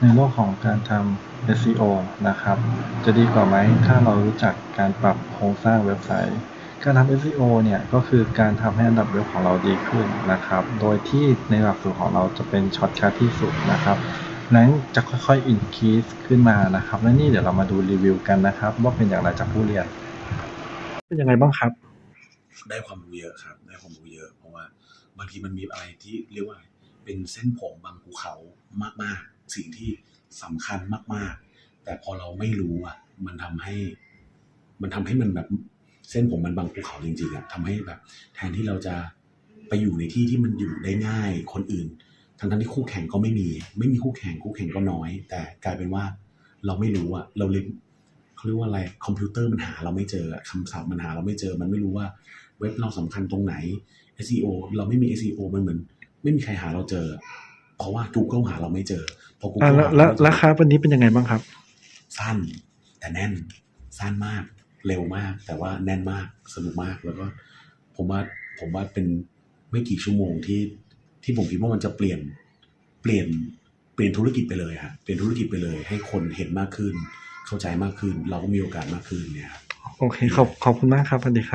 ในโลกของการทำ SEO นะครับ จะดีกว่าไหมถ้าเรารู้จักการปรับโครงสร้างเว็บไซต์ การทำ SEO เนี่ยก็คือการทำให้อันดับเว็บของเราดีขึ้นนะครับ โดยที่ในหลักสูตรของเราจะเป็นช็อตคัทที่สุดนะครับนั้นจะค่อยๆ increase ขึ้นมานะครับ และนี่เดี๋ยวเรามาดูรีวิวกันนะครับ ว่าเป็นอย่างไรจากผู้เรียน เป็นยังไงบ้างครับ ได้ความรู้เยอะครับ ได้ความรู้เยอะ เพราะว่าบางทีมันมีอะไรที่เรียกว่าเป็นเส้นผมบางภูเขามากๆ สิ่งที่สำคัญมาก ๆ แต่พอเราไม่รู้อะ มันทำให้ มันทำให้มันแบบเส้นผมมันบางภูเขาจริงๆอะทำให้แบบ แทนที่เราจะไปอยู่ในที่ที่มันอยู่ได้ง่ายคนอื่น ทั้งทั้งที่คู่แข่งก็ไม่มี ไม่มีคู่แข่งคู่แข่งก็น้อย แต่กลายเป็นว่าเราไม่รู้อะเราเลยเขาเรียกว่าอะไรคอมพิวเตอร์มันหาเราไม่เจออะคำศัพท์มันหาเราไม่เจอ มันไม่รู้ว่าเว็บเราสำคัญตรงไหน SEO เราไม่มี SEO มันเหมือน ไม่มีใครหาเราเจอ เพราะว่า Google หาเราไม่เจอพออ่า Google แล้วหาแล้วเราไม่เจอราคาวันนี้เป็นยังไงบ้างครับ สั้นแต่แน่น สั้นมาก เร็วมาก แต่ว่าแน่นมากสนุกมากแล้วก็ ผมว่าผมว่าเป็นไม่กี่ชั่วโมงที่ที่ผมคิดว่ามันจะเปลี่ยนเปลี่ยนเปลี่ยนธุรกิจไปเลยฮะเปลี่ยนธุรกิจไปเลย ให้คนเห็นมากขึ้น เข้าใจมากขึ้น เราก็มีโอกาสมากขึ้นเนี่ยครับโอเคขอบขอบคุณมากครับสวัสดีครับ